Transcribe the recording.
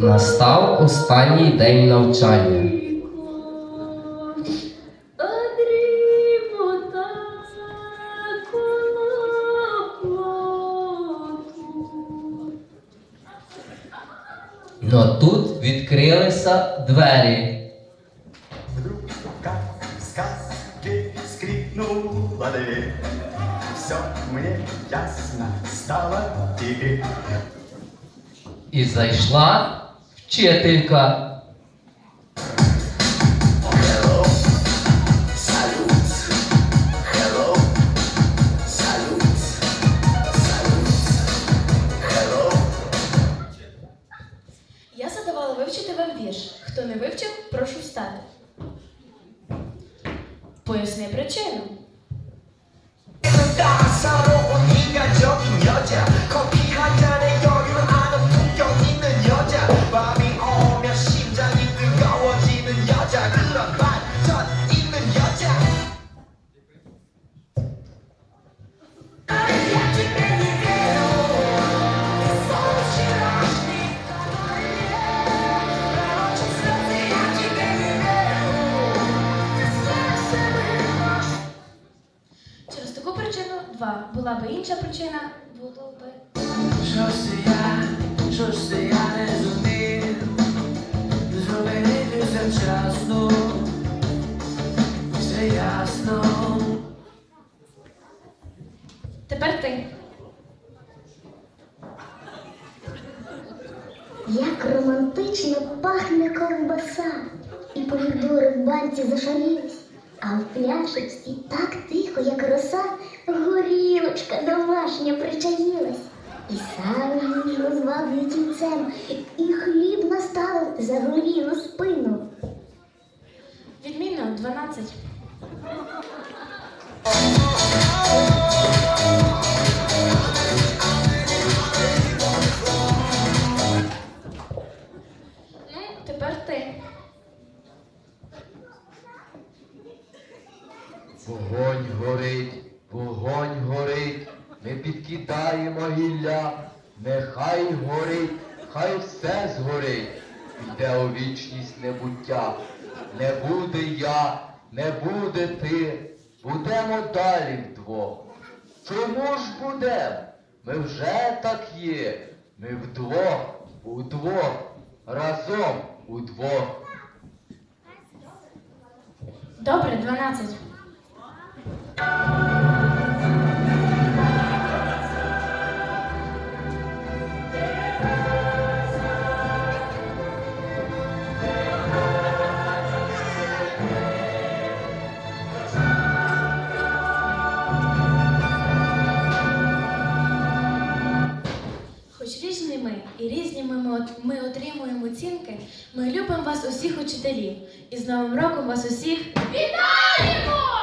Настав останній день навчання. Но тут відкрилися двері. В сказке, скрипнула дверь. Все мне ясно стало теперь. І зайшла вчителька. Я задавала вивчити вам вірш. Хто не вивчив, прошу встати. Поясни причину. Два. Була би інша причина, було би. Щось я, щось я не зумів Зупинити завчасно Все ясно Тепер ти. Як романтично пахне ковбаса, і помідори в банці зашарілись, а в пляшечці так тихо, як роса, горілочка домашня причаїлась. І сам ніжно зваблює кінцем, і хліб наставив за горілу спину. Відмінно 12. Вогонь горить, вогонь горить, ми підкидаємо гілля, нехай горить, хай все згорить, піде у вічність небуття. Не буде я, не буде ти, будемо далі вдвох. Чому ж будем? Ми вже так є, ми вдвох, удвох, разом удвох. Добре, 12. Ми отримуємо оцінки, ми любимо вас усіх учителів. І з Новим роком вас усіх вітаємо!